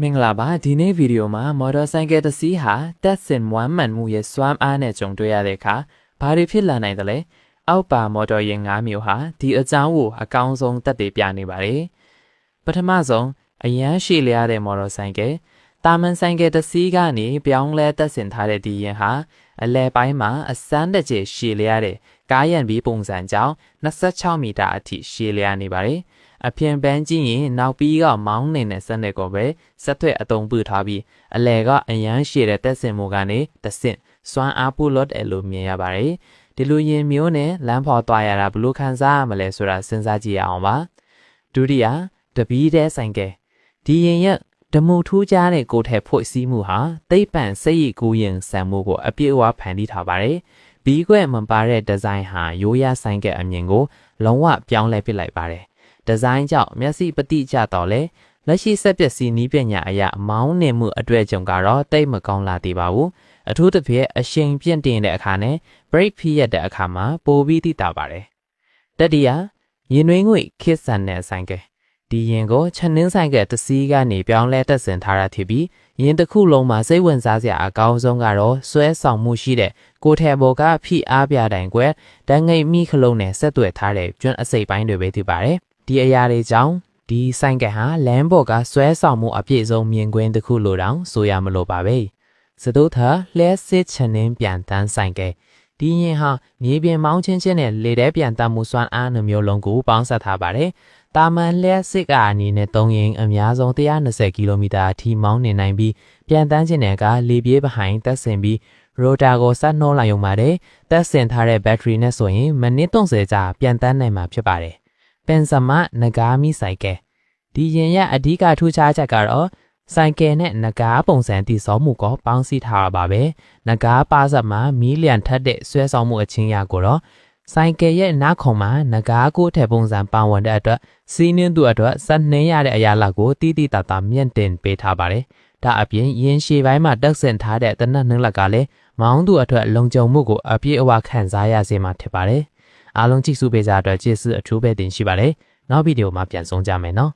မင်္ဂလာပါဒီနေ့ဗီဒီယိုမှာမော်တော်ဆိုင်ကယ်တစ်စီးဟာတက်ဆင်ဝမ်းမှန်မှုရဲ့စွမ်းအားနဲ့ကြုံတွေ့ရတဲ့အခါဘာတွေဖြစ်လာနိုင်သလဲအောက်ပါမော်တော်ယာဉ်၅မျိုးဟာဒီအကြောင်းကိုအကောင်းဆုံးတက်တည်ပြနေပါတယ်ပထမဆုံးအရန်ရှည်လျားတဲ့မော်တော်ဆိုင်ကယ်တာမန်ဆိုင်ကယ်တစ်စီးကနေပြောင်းလဲတက်ဆင်ထားတဲ့ဒီယာဉ်ဟာအလဲပိုင်းမှာအစမ်းတစ်ကျရှည်လျားတဲ့ကားရံပြီးပုံစံကြောင်း26မီတာအထိရှည်လျားနေပါတယ် အပြင်ပန်းကြည့်ရင်နောက်ပြီးကမောင်းနေတဲ့စက်နဲ့ကိုပဲဆက်သွက်အတုံးပထားပြီးအလဲကအရန်ရှည်တဲ့တက်စင်မှုကနေတဆင့်စွမ်းအားပုလော့တယ်လို့မြင်ရပါတယ်ဒီလိုရင်မျိုးနဲ့လမ်းဖော်သွားရတာဘလို့ခံစားရမလဲဆိုတာစဉ်းစားကြည့်ရအောင်ပါဒုတိယတပီးတဲ့ဆိုင်ကယ်ဒီရင်ရက်ဓမူထူးကြတဲ့ကိုယ်ထက်ဖို့စည်းမှုဟာတိတ်ပန့်စိတ်ရည်ကူးရင်ဆံမှုကိုအပြည့်အဝဖန်တီးထားပါတယ်ဘီးခွဲ့မပါတဲ့ဒီဇိုင်းဟာရိုးရဆိုင်ကယ်အမြင်ကိုလုံးဝပြောင်းလဲပစ်လိုက်ပါတယ် ဒီဇိုင်းကြောင့်မျက်စိပတိကျတော့လေလက်ရှိဆက်ပစ္စည်းနီးပညာအရာအမောင်းနေမှုအတွေ့အကြုံကတော့တိတ်မကောင်းလာသေးပါဘူးအထူးသဖြင့်အရှိန်ပြင့်တင်တဲ့အခါနဲ့ brake ဖိရတဲ့အခါမှာပိုပြီးသိတာပါတယ်တတိယရင်နှွေးငွေခစ်ဆန်တဲ့ဆိုင်ကယ်ဒီရင်ကိုချက်နှင်းဆိုင်ကတစည်းကနေပြောင်းလဲတက်ဆင်ထားတာဖြစ်ပြီးရင်တစ်ခုလုံးမှာစိတ်ဝင်စားစရာအကောင်းဆုံးကတော့ဆွဲဆောင်မှုရှိတဲ့ကိုထဲဘော်ကဖိအားပြတိုင်ကွယ်တန်းငိတ်မိခလုံးနဲ့ဆက်သွယ်ထားတဲ့ကျွန်းအစိပ်ပိုင်းတွေပဲဖြစ်ပါတယ် ဒီအရာတွေကြောင့်ဒီဆိုင်ကဟာလမ်းပေါ်ကဆွဲဆောင်မှုအပြည့်စုံမြင်ကွင်းတစ်ခုလိုတောင်ဆိုရမလို့ပါပဲစတုထလဲစစ်ချနင်းပြန်တန်းဆိုင်ကဒီရင်ဟာမြေပြင်မောင်းချင်းချင်းနဲ့လေထဲပြန်တတ်မှုစွမ်းအားနှမျိုးလုံးကိုပေါင်းစပ်ထားပါတယ်။တာမန်လျှက်စစ်ကအနေနဲ့သုံးရင်အများဆုံး120ကီလိုမီတာအထိမောင်းနေနိုင်ပြီးပြန်တန်းခြင်းတဲ့ကလေပြေးပဟိုင်တက်ဆင်ပြီးရိုတာကိုဆက်နှိုးလိုက်ရုံပါတယ်။တက်ဆင်ထားတဲ့ဘက်ထရီနဲ့ဆိုရင်မိနစ်30ကြာပြန်တန်းနိုင်မှာဖြစ်ပါတယ် ပင်စမနဂါမီဆိုင်ကယ်ဒီရင်ရအဓိကထူးခြားချက်ကတော့ဆိုင်ကယ်နဲ့နဂါပုံစံတည်ဆောက်မှုကိုပေါင်းစည်းထားတာပါပဲနဂါပါစက်မှာမီးလျံထက်တဲ့ဆွဲဆောင်မှုအချင်းရကိုတော့ဆိုင်ကယ်ရဲ့နားခုံမှာနဂါကိုထဲပုံစံပါဝင်တဲ့အတွက်စီးနှင်းသူအတွက်စနှင်းရတဲ့အရာလောက်ကိုတီးတီးတာတာမြင့်တင်ပေးထားပါတယ်ဒါအပြင်ရင်ရှည်ပိုင်းမှာတက်ဆင်ထားတဲ့တနက်နှင်းလက်ကလည်းမောင်းသူအတွက်လုံခြုံမှုကိုအပြည့်အဝခံစားရစေမှာဖြစ်ပါတယ် အားလုံးကြည့်စုပေးကြတဲ့အတွက်ကျေးဇူးအထူးပဲတင်ရှိပါတယ်နောက်ဗီဒီယိုမှာပြန်ဆုံးကြမယ်နော်